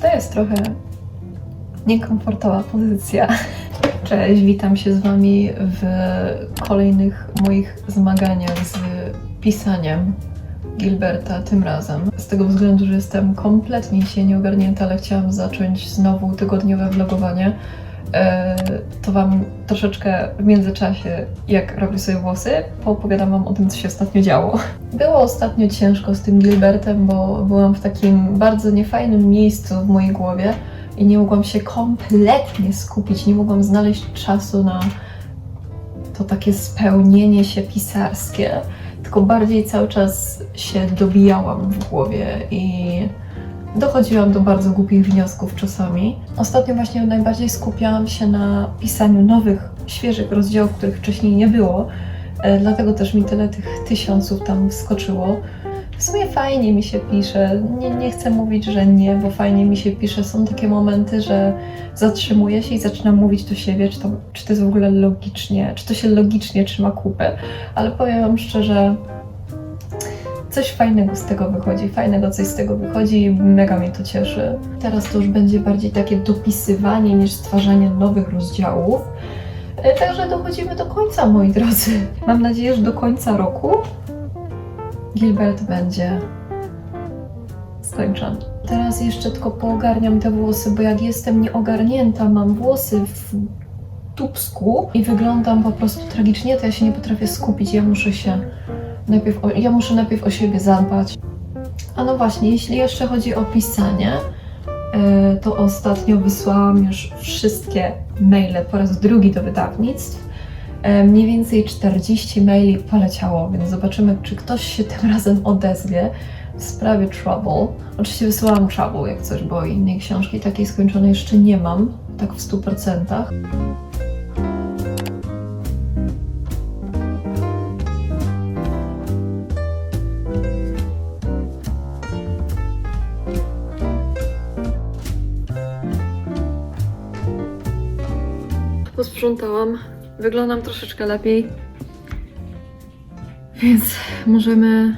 To jest trochę niekomfortowa pozycja. Cześć, witam się z Wami w kolejnych moich zmaganiach z pisaniem Gilberta tym razem. Z tego względu, że jestem kompletnie się nieogarnięta, ale chciałam zacząć znowu tygodniowe vlogowanie. E, To Wam troszeczkę w międzyczasie, jak robię sobie włosy, poopowiadam Wam o tym, co się ostatnio działo. Było ostatnio ciężko z tym Gilbertem, bo byłam w takim bardzo niefajnym miejscu w mojej głowie i nie mogłam się kompletnie skupić, nie mogłam znaleźć czasu na to takie spełnienie się pisarskie, tylko bardziej cały czas się dobijałam w głowie i dochodziłam do bardzo głupich wniosków czasami. Ostatnio właśnie najbardziej skupiałam się na pisaniu nowych, świeżych rozdziałów, których wcześniej nie było, e, dlatego też mi tyle tych tysiąców tam wskoczyło. W sumie fajnie mi się pisze. Nie, nie chcę mówić, że nie, bo fajnie mi się pisze. Są takie momenty, że zatrzymuję się i zaczynam mówić do siebie, czy to, czy to jest w ogóle logicznie, czy to się logicznie trzyma kupę. Ale powiem Wam szczerze, coś fajnego z tego wychodzi, fajnego coś z tego wychodzi i mega mnie to cieszy. Teraz to już będzie bardziej takie dopisywanie niż stwarzanie nowych rozdziałów. E, Także dochodzimy do końca, moi drodzy. Mam nadzieję, że do końca roku Gilbert będzie skończony. Teraz jeszcze tylko poogarniam te włosy, bo jak jestem nieogarnięta, mam włosy w tubsku i wyglądam po prostu tragicznie, to ja się nie potrafię skupić. Ja muszę się najpierw, o, ja muszę najpierw o siebie zadbać. A no właśnie, jeśli jeszcze chodzi o pisanie, e, to ostatnio wysłałam już wszystkie maile po raz drugi do wydawnictw. E, Mniej więcej 40 maili poleciało, więc zobaczymy, czy ktoś się tym razem odezwie w sprawie Trouble. Oczywiście wysyłałam Trouble jak coś, bo innej książki takiej skończonej jeszcze nie mam, tak w 100%. Posprzątałam, wyglądam troszeczkę lepiej, więc możemy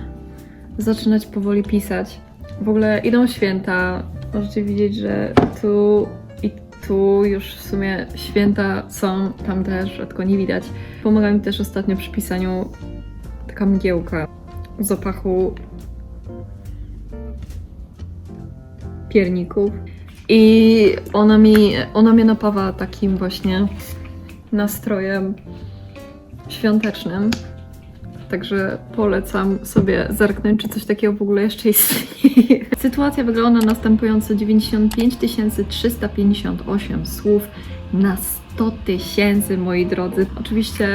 zaczynać powoli pisać. W ogóle idą święta. Możecie widzieć, że tu i tu już w sumie święta są, tam też, rzadko nie widać. Pomaga mi też ostatnio przy pisaniu taka mgiełka zapachu pierników. I ona mi, ona mnie napawa takim właśnie nastrojem świątecznym. Także polecam sobie zerknąć, czy coś takiego w ogóle jeszcze istnieje. Sytuacja wygląda następująco: 95 358 słów na 100 tysięcy, moi drodzy. Oczywiście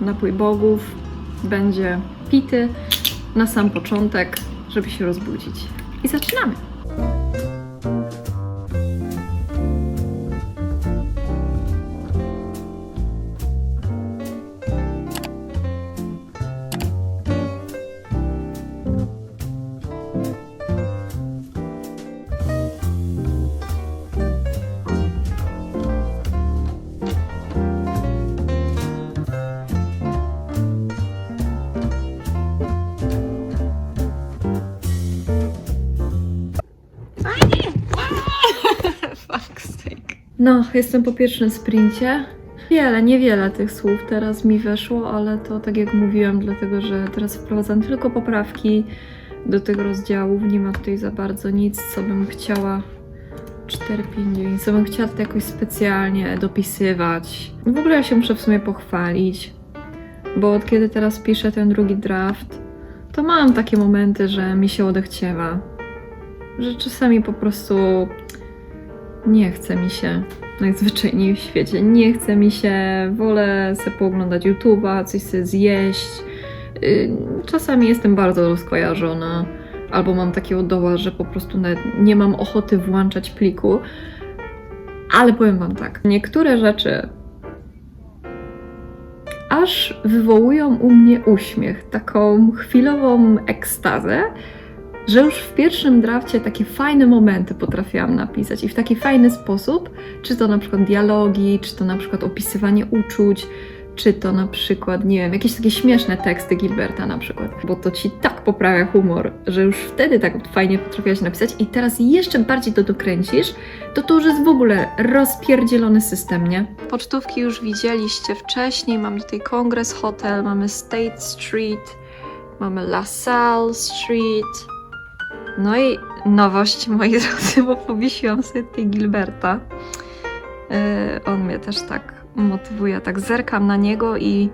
napój bogów będzie pity na sam początek, żeby się rozbudzić. I zaczynamy! No, jestem po pierwszym sprincie. Wiele, niewiele tych słów teraz mi weszło, ale to tak jak mówiłam, dlatego że teraz wprowadzam tylko poprawki do tego rozdziału. Nie ma tutaj za bardzo nic, co bym chciała 4, 5, 9, co bym chciała tutaj jakoś specjalnie dopisywać. W ogóle ja się muszę w sumie pochwalić, bo od kiedy teraz piszę ten drugi draft, to mam takie momenty, że mi się odechciewa. Że czasami po prostu nie chce mi się najzwyczajniej w świecie. Nie chce mi się, wolę sobie pooglądać YouTube'a, coś sobie zjeść. Yy, Czasami jestem bardzo rozkojarzona, albo mam takiego doła, że po prostu nie mam ochoty włączać pliku. Ale powiem Wam tak, niektóre rzeczy aż wywołują u mnie uśmiech, taką chwilową ekstazę, że już w pierwszym drafcie takie fajne momenty potrafiłam napisać i w taki fajny sposób, czy to na przykład dialogi, czy to na przykład opisywanie uczuć, czy to na przykład, nie wiem, jakieś takie śmieszne teksty Gilberta na przykład, bo to ci tak poprawia humor, że już wtedy tak fajnie potrafiłaś napisać i teraz jeszcze bardziej to dokręcisz, to to już jest w ogóle rozpierdzielony system, nie? Pocztówki już widzieliście wcześniej, mamy tutaj Congress Hotel, mamy State Street, mamy LaSalle Street, no i nowość, moi drodzy, bo powiesiłam sobie tutaj Gilberta. Yy, on mnie też tak motywuje, tak zerkam na niego i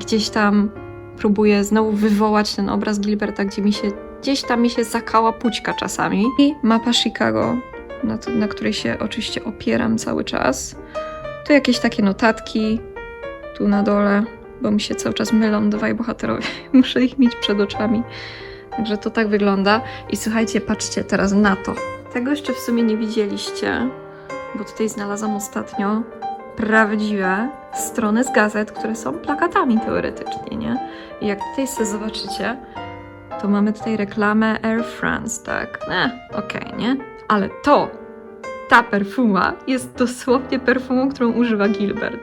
gdzieś tam próbuję znowu wywołać ten obraz Gilberta, gdzie mi się, gdzieś tam mi się zakała pućka czasami. I mapa Chicago, na, to, na której się oczywiście opieram cały czas. Tu jakieś takie notatki, tu na dole, bo mi się cały czas mylą dwaj bohaterowie. Muszę ich mieć przed oczami. Także to tak wygląda. I słuchajcie, patrzcie teraz na to. Tego jeszcze w sumie nie widzieliście, bo tutaj znalazłam ostatnio prawdziwe strony z gazet, które są plakatami teoretycznie, nie? I jak tutaj sobie zobaczycie, to mamy tutaj reklamę Air France, tak? E, okej, nie? Ale to, ta perfuma jest dosłownie perfumą, którą używa Gilbert.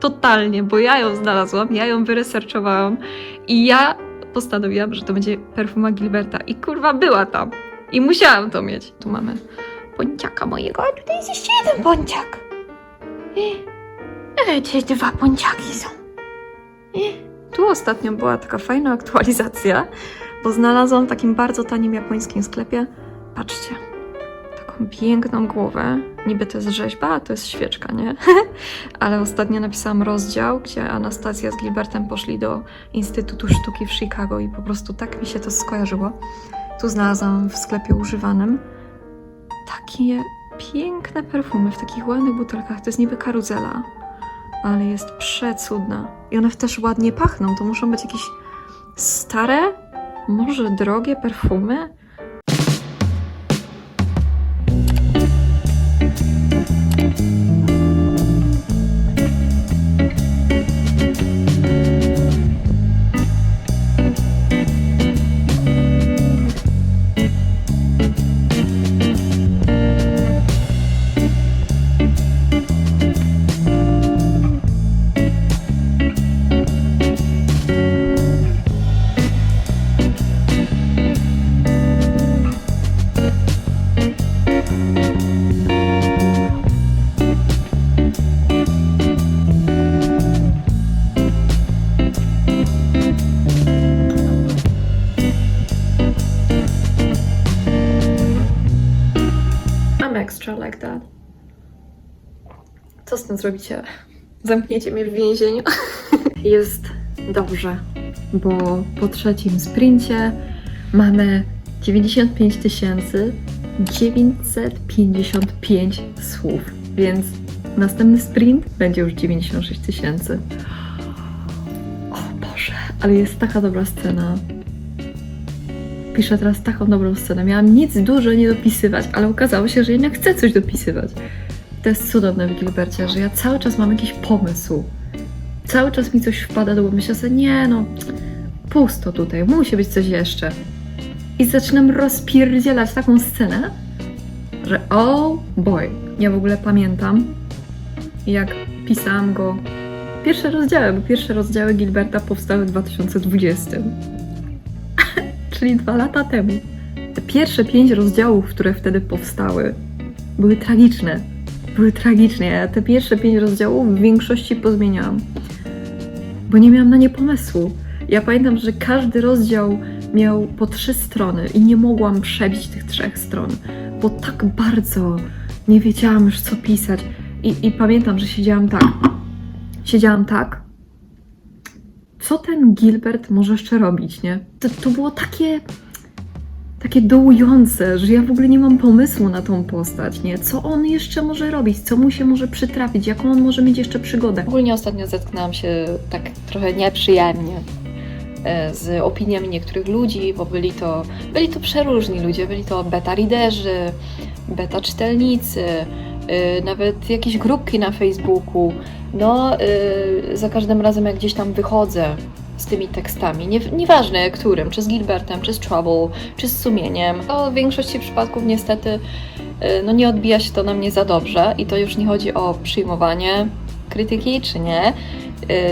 Totalnie, bo ja ją znalazłam, ja ją wyresearchowałam i ja postanowiłam, że to będzie perfuma Gilberta. I kurwa była tam. I musiałam to mieć. Tu mamy ponciaka mojego, a tutaj jest jeszcze jeden ponciak. E, gdzieś dwa ponciaki są. E. Tu ostatnio była taka fajna aktualizacja, bo znalazłam w takim bardzo tanim japońskim sklepie, patrzcie, piękną głowę. Niby to jest rzeźba, a to jest świeczka, nie? Ale ostatnio napisałam rozdział, gdzie Anastazja z Gilbertem poszli do Instytutu Sztuki w Chicago i po prostu tak mi się to skojarzyło. Tu znalazłam w sklepie używanym takie piękne perfumy w takich ładnych butelkach. To jest niby karuzela, ale jest przecudna. I one też ładnie pachną. To muszą być jakieś stare, może drogie perfumy. Tym zrobicie? Zamkniecie mnie w więzieniu? Jest dobrze, bo po trzecim sprincie mamy 95 955 słów, więc następny sprint będzie już 96 tysięcy. O Boże, ale jest taka dobra scena. Piszę teraz taką dobrą scenę. Miałam nic dużo nie dopisywać, ale okazało się, że jednak chcę coś dopisywać. To jest cudowne w Gilbercie, że ja cały czas mam jakiś pomysł. Cały czas mi coś wpada do głowy. Myślę sobie, nie no, pusto tutaj, musi być coś jeszcze. I zaczynam rozpierdzielać taką scenę, że oh boy, ja w ogóle pamiętam, jak pisałam go pierwsze rozdziały, bo pierwsze rozdziały Gilberta powstały w 2020 czyli dwa lata temu. Te pierwsze pięć rozdziałów, które wtedy powstały, były tragiczne. Były tragiczne. Ja te pierwsze pięć rozdziałów w większości pozmieniałam, bo nie miałam na nie pomysłu. Ja pamiętam, że każdy rozdział miał po trzy strony i nie mogłam przebić tych trzech stron, bo tak bardzo nie wiedziałam już co pisać. I, i pamiętam, że siedziałam tak. Siedziałam tak, co ten Gilbert może jeszcze robić, nie? To, to było takie, takie dołujące, że ja w ogóle nie mam pomysłu na tą postać, nie? Co on jeszcze może robić, co mu się może przytrafić, jaką on może mieć jeszcze przygodę. Ogólnie ostatnio zetknęłam się tak trochę nieprzyjemnie e, z opiniami niektórych ludzi, bo byli to, byli to przeróżni ludzie, byli to beta readerzy, beta czytelnicy, y, nawet jakieś grupki na Facebooku. No, y, za każdym razem jak gdzieś tam wychodzę z tymi tekstami, nie, nieważne którym, czy z Gilbertem, czy z Trouble, czy z sumieniem, to w większości przypadków niestety y, no nie odbija się to na mnie za dobrze i to już nie chodzi o przyjmowanie krytyki, czy nie,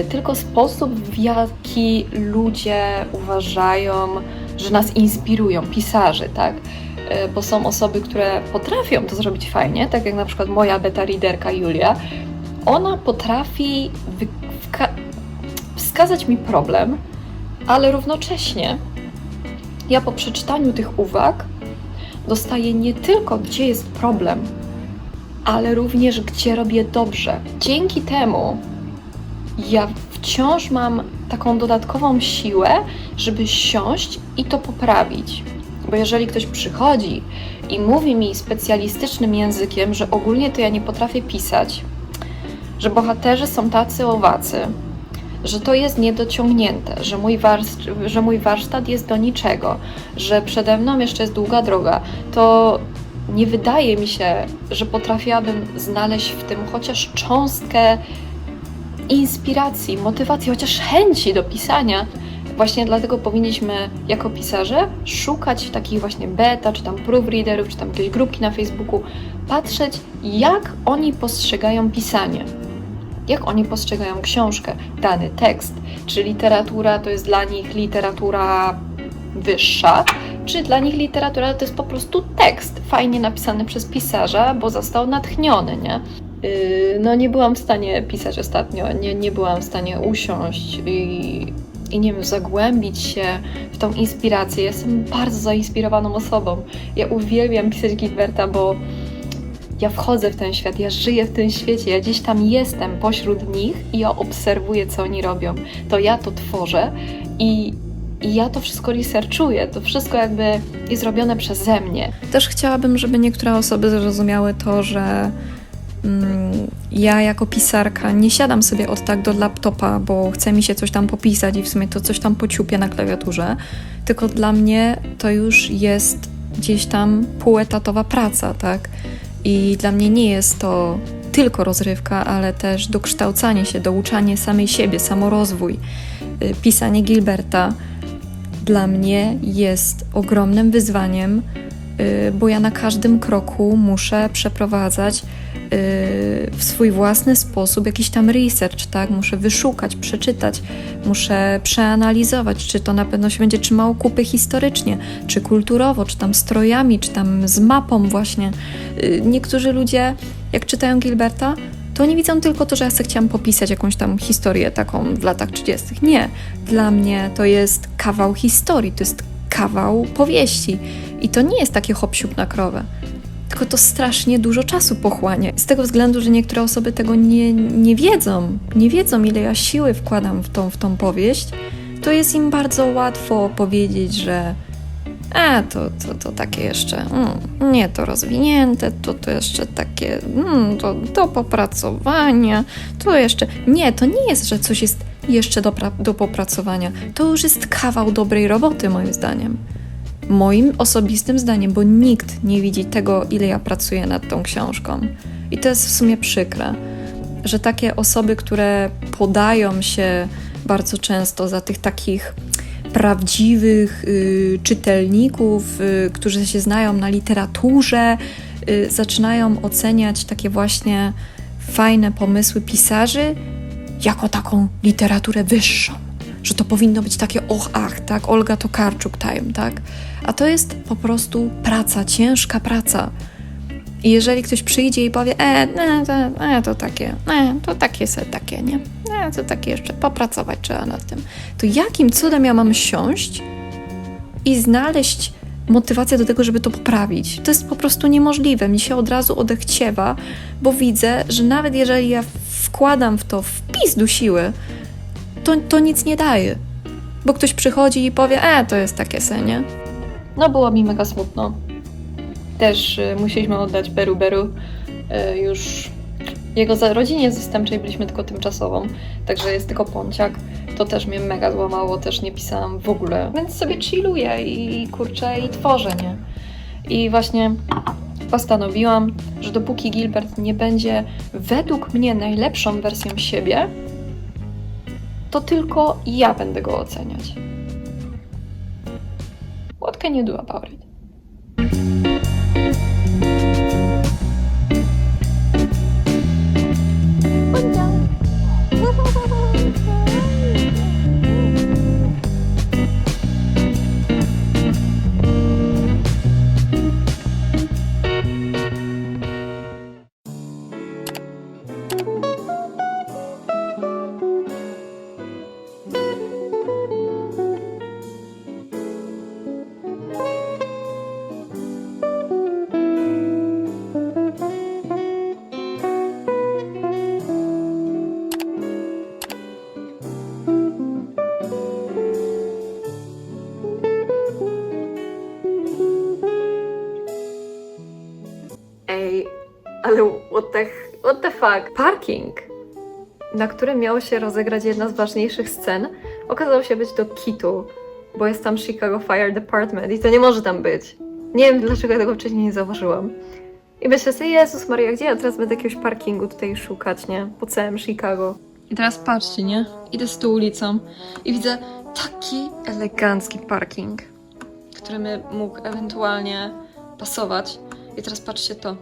y, tylko sposób, w jaki ludzie uważają, że nas inspirują, pisarze, tak? Y, Bo są osoby, które potrafią to zrobić fajnie, tak jak na przykład moja beta readerka Julia. Ona potrafi wka- wskazać mi problem, ale równocześnie ja po przeczytaniu tych uwag dostaję nie tylko, gdzie jest problem, ale również, gdzie robię dobrze. Dzięki temu ja wciąż mam taką dodatkową siłę, żeby siąść i to poprawić. Bo jeżeli ktoś przychodzi i mówi mi specjalistycznym językiem, że ogólnie to ja nie potrafię pisać, że bohaterzy są tacy owacy, że to jest niedociągnięte, że mój, warst- że mój warsztat jest do niczego, że przede mną jeszcze jest długa droga, to nie wydaje mi się, że potrafiłabym znaleźć w tym chociaż cząstkę inspiracji, motywacji, chociaż chęci do pisania. Właśnie dlatego powinniśmy jako pisarze szukać takich właśnie beta, czy tam proofreaderów, czy tam jakieś grupki na Facebooku, patrzeć jak oni postrzegają pisanie jak oni postrzegają książkę, dany tekst. Czy literatura to jest dla nich literatura wyższa, czy dla nich literatura to jest po prostu tekst fajnie napisany przez pisarza, bo został natchniony, nie? Yy, no nie byłam w stanie pisać ostatnio, nie, nie byłam w stanie usiąść i, i nie wiem, zagłębić się w tą inspirację. Jestem bardzo zainspirowaną osobą. Ja uwielbiam pisać Gilberta, bo ja wchodzę w ten świat, ja żyję w tym świecie, ja gdzieś tam jestem pośród nich i ja obserwuję, co oni robią. To ja to tworzę i, i ja to wszystko researchuję, to wszystko jakby jest robione przeze mnie. Też chciałabym, żeby niektóre osoby zrozumiały to, że mm, ja jako pisarka nie siadam sobie od tak do laptopa, bo chce mi się coś tam popisać i w sumie to coś tam pociupię na klawiaturze, tylko dla mnie to już jest gdzieś tam półetatowa praca, tak? I dla mnie nie jest to tylko rozrywka, ale też dokształcanie się, douczanie samej siebie, samorozwój. Y, Pisanie Gilberta dla mnie jest ogromnym wyzwaniem, y, bo ja na każdym kroku muszę przeprowadzać w swój własny sposób jakiś tam research, tak? Muszę wyszukać, przeczytać, muszę przeanalizować, czy to na pewno się będzie trzymało kupy historycznie, czy kulturowo, czy tam strojami, czy tam z mapą właśnie. Y, Niektórzy ludzie, jak czytają Gilberta, to oni widzą tylko to, że ja sobie chciałam popisać jakąś tam historię taką w latach 30. Nie. Dla mnie to jest kawał historii, to jest kawał powieści. I to nie jest takie hop na krowę. Tylko to strasznie dużo czasu pochłania. Z tego względu, że niektóre osoby tego nie, nie wiedzą. Nie wiedzą, ile ja siły wkładam w tą, w tą powieść. To jest im bardzo łatwo powiedzieć, że a, to, to, to takie jeszcze, mm, nie to rozwinięte, to, to jeszcze takie, mm, to do popracowania, to jeszcze, nie, to nie jest, że coś jest jeszcze do, do popracowania, to już jest kawał dobrej roboty moim zdaniem. Moim osobistym zdaniem, bo nikt nie widzi tego, ile ja pracuję nad tą książką. I to jest w sumie przykre, że takie osoby, które podają się bardzo często za tych takich prawdziwych y, czytelników, y, którzy się znają na literaturze, y, zaczynają oceniać takie właśnie fajne pomysły pisarzy jako taką literaturę wyższą. Że to powinno być takie och, ach, tak, Olga Tokarczuk time, tak? A to jest po prostu praca, ciężka praca. I jeżeli ktoś przyjdzie i powie, e, ne, to, e, to takie, e, to takie se takie, nie? E, to takie jeszcze popracować trzeba nad tym. To jakim cudem ja mam siąść i znaleźć motywację do tego, żeby to poprawić? To jest po prostu niemożliwe. Mi się od razu odechciewa, bo widzę, że nawet jeżeli ja wkładam w to wpis do siły, to, to nic nie daje. Bo ktoś przychodzi i powie, e, to jest takie se, nie? No było mi mega smutno. Też y, musieliśmy oddać Beru Beru. Y, już jego za- rodzinie zastępczej byliśmy tylko tymczasową, także jest tylko pąciak. To też mnie mega złamało, też nie pisałam w ogóle. Więc sobie chilluję i kurczę i tworzę, nie? I właśnie postanowiłam, że dopóki Gilbert nie będzie według mnie najlepszą wersją siebie, to tylko ja będę go oceniać. What can you do about it? Fuck? Parking, na którym miało się rozegrać jedna z ważniejszych scen, okazał się być do kitu, bo jest tam Chicago Fire Department i to nie może tam być. Nie wiem, dlaczego ja tego wcześniej nie zauważyłam. I myślę sobie, Jezus Maria, gdzie ja teraz będę jakiegoś parkingu tutaj szukać, nie? Po całym Chicago. I teraz patrzcie, nie? Idę z tą ulicą i widzę taki elegancki parking, który by mógł ewentualnie pasować. I teraz patrzcie to.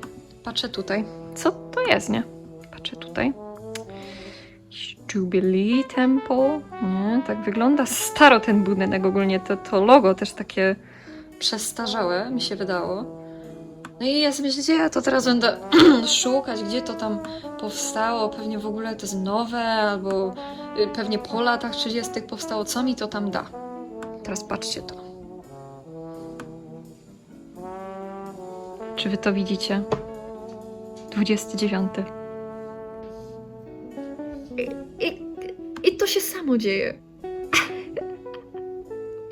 Patrzę tutaj. Co to jest, nie? Patrzę tutaj. Jubilee Temple. Nie, tak wygląda staro ten budynek ogólnie. To, to logo też takie przestarzałe, mi się wydało. No i ja sobie myślę, gdzie ja to teraz będę szukać, gdzie to tam powstało. Pewnie w ogóle to jest nowe, albo y, pewnie po latach 30. powstało. Co mi to tam da? Teraz patrzcie to. Czy wy to widzicie? 29. samo dzieje.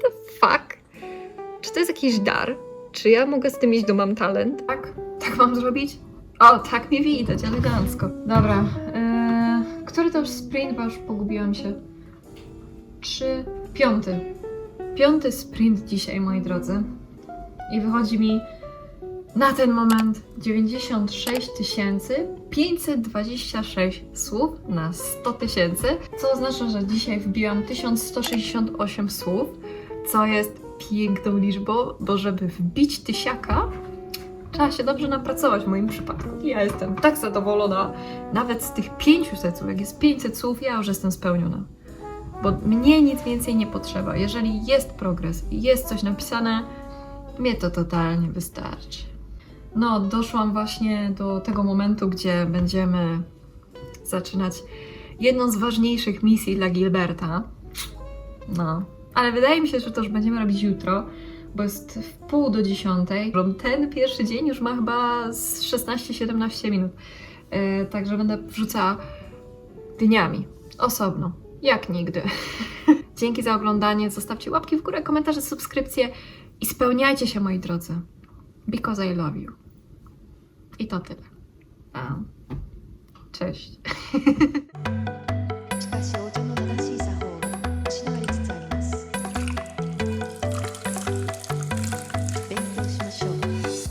The fuck? Czy to jest jakiś dar? Czy ja mogę z tym iść do Mam Talent? Tak? Tak mam zrobić? O, tak mnie widać, elegancko. Dobra. Yy, który to już sprint, bo już pogubiłam się. Trzy, piąty. Piąty sprint dzisiaj, moi drodzy. I wychodzi mi na ten moment 96 526 słów na 100 tysięcy, co oznacza, że dzisiaj wbiłam 1168 słów, co jest piękną liczbą, bo żeby wbić tysiaka, trzeba się dobrze napracować w moim przypadku. Ja jestem tak zadowolona, nawet z tych 500 słów, jak jest 500 słów, ja już jestem spełniona. Bo mnie nic więcej nie potrzeba. Jeżeli jest progres i jest coś napisane, mnie to totalnie wystarczy. No, doszłam właśnie do tego momentu, gdzie będziemy zaczynać jedną z ważniejszych misji dla Gilberta. No, ale wydaje mi się, że to już będziemy robić jutro, bo jest w pół do dziesiątej. Ten pierwszy dzień już ma chyba z 16-17 minut. E, także będę wrzucała dniami, osobno, jak nigdy. Dzięki za oglądanie, zostawcie łapki w górę, komentarze, subskrypcje i spełniajcie się, moi drodzy. Because I love you. I to tyle. Cześć.